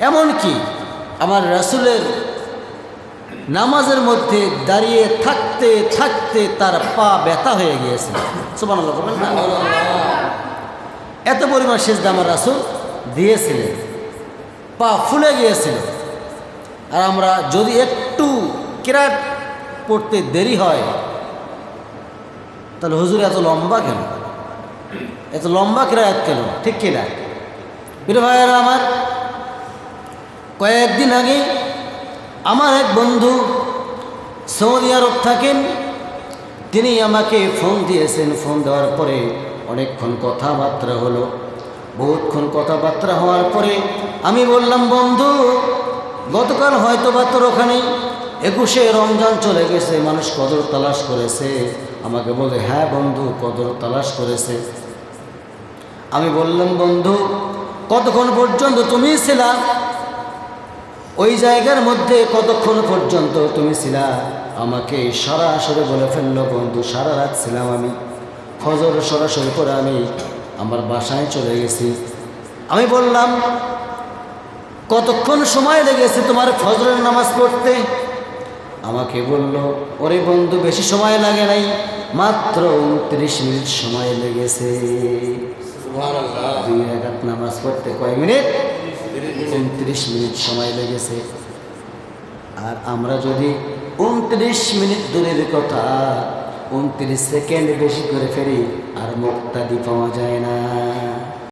এমনকি আমার রাসুলের নামাজের মধ্যে দাঁড়িয়ে থাকতে থাকতে তার পা ব্যথা হয়ে গিয়েছে। সুবান এত পরিমাণ সেজদা আমার রাসুল দিয়েছিলেন। পা ফুলে গিয়েছিল আর আমরা যদি একটু কেরাট পড়তে দেরি হয়, তাহলে হুজুর এত লম্বা কেন? এত লম্বা কেরাত কেন? ঠিক কিনা? প্রিয় ভাইয়েরা আমার কয়েকদিন আগে আমার এক বন্ধু সৌদি আরব থাকেন। তিনি আমাকে ফোন দিয়েছেন। ফোন দেওয়ার পরে অনেকক্ষণ কথাবার্তা হলো। বহুতক্ষণ কথাবার্তা হওয়ার পরে আমি বললাম, বন্ধু, গতকাল হয়তো বা তোর ওখানে একুশে রমজান চলে গেছে। মানুষ কদর তালাশ করেছে। আমাকে বলে হ্যাঁ বন্ধু, কদর তালাশ করেছে। আমি বললাম, বন্ধু, কতক্ষণ পর্যন্ত তুমি ছিলা? ওই জায়গার মধ্যে কতক্ষণ পর্যন্ত তুমি ছিলা? আমাকে সরাসরি বলে ফেলল বন্ধু সারা রাত ছিলাম আমি। ফজর সরাসরি করে আমি আমার বাসায় চলে গেছি। আমি বললাম কতক্ষণ সময় লেগেছে তোমার ফজরের নামাজ পড়তে? আমাকে বলল ওরে বন্ধু বেশি সময় লাগে নাই মাত্র উনত্রিশ মিনিট সময় লেগেছে। দুই রাকাত নামাজ পড়তে কয় মিনিট? উনত্রিশ মিনিট সময় লেগেছে। আর আমরা যদি উনত্রিশ মিনিট দূরের কথা, উনত্রিশ সেকেন্ড বেশি করে ফেরি, আর মুক্তাদি পাওয়া যায় না।